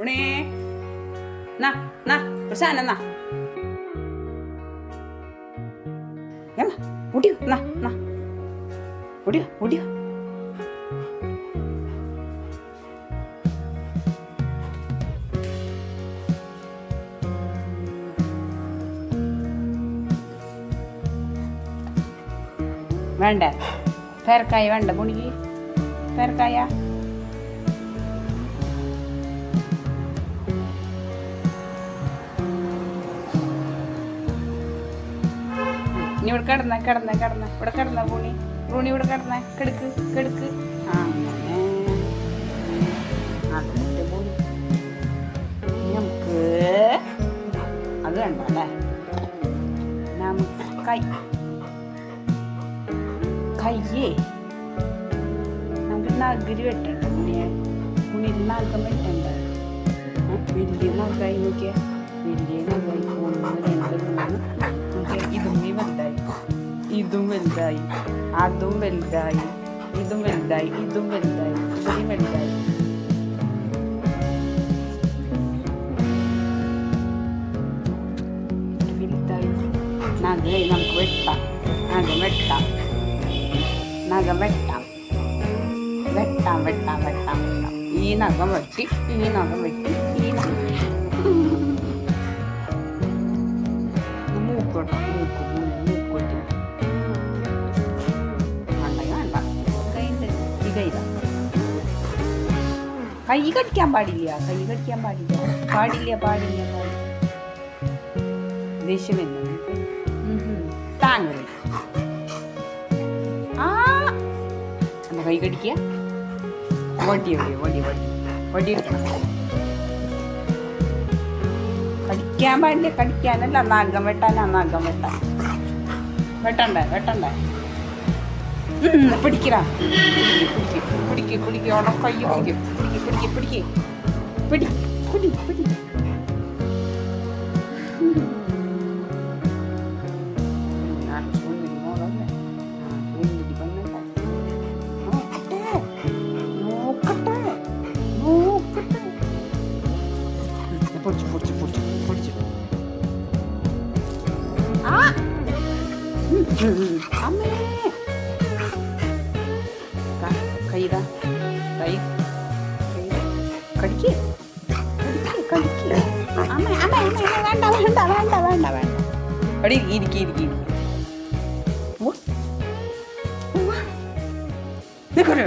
ഉണേ നാ നാ പ്രസാന നാ. ഏമ്മ ഓടിയോ നാ നാ. ഓടിയോ ഓടിയോ വേണ്ട? പേരക്കായ വേണ്ട? പുണിക്ക് പേരക്കായ? ഇനി ഇവിടെ കിടന്ന കിടന്ന കിടന്ന. ഇവിടെ കിടന്ന പൂണി പൂണി ഇവിടെ കിടന്ന. കിടക്ക് കിടക്ക്. ആ അങ്ങനെ നമുക്ക് അത് വേണ്ട അല്ലേ? നമുക്ക് കൈ. കയ്യേ. നമുക്ക് നഗരി വെട്ടണ്ട പുണിയെ പുണിയിൽ നഖം വെട്ടണ്ട. വലിയ നഖമായി നോക്കിയ വലുതായി. അതും വലുതായി. ഇതും വലുതായി. ഇതും വലുതായി. ഇതും വലുതായി. വലുതായി. നഖമായി നമുക്ക് വെട്ടാം. നഖം വെട്ടാം. നഖം വെട്ടാം. വെട്ടാം വെട്ടാം വെട്ടാം വെട്ടാം. ഈ നഖം വെട്ടി ഈ നഖം വെട്ടി. കൈ കടിക്കാൻ പാടില്ല കൈ കടിക്കാൻ പാടില്ല പാടില്ല പാടില്ല ദേഷ്യം വരുന്നു താങ്കൾ ആ എന്നാ കൈ കടിക്കുക വണ്ടി എവിടെ വണ്ടി വണ്ടി വണ്ടി കടിക്കാൻ പാടില്ല കടിക്കാനല്ല. നഖം വെട്ടാനാ നഖം വെട്ടാൻ. വെട്ടണ്ടേ വെട്ടണ്ടേ. പിടിക്കടാ. പിടിക്ക്. പിടിക്ക് പിടിക്ക് അവിടെ കൈ പിടിക്ക് പിടിക്ക് പിടിക്ക് പിടി പിടി പിടി നോക്കട്ടെ പൊടിച്ചു പൊടിച്ചു പൊടിച്ചു പൊടിച്ചു ആ അമ്മേ കൈതാ കൈ കഴിക്കേ കടിക്ക് അമ്മ അമ്മ അമ്മ വേണ്ട വേണ്ട വേണ്ട വേണ്ട വേണ്ട. എടി ഇരിക്കി ഇരിക്കി ഇരിക്കി. നിൽക്കൊരു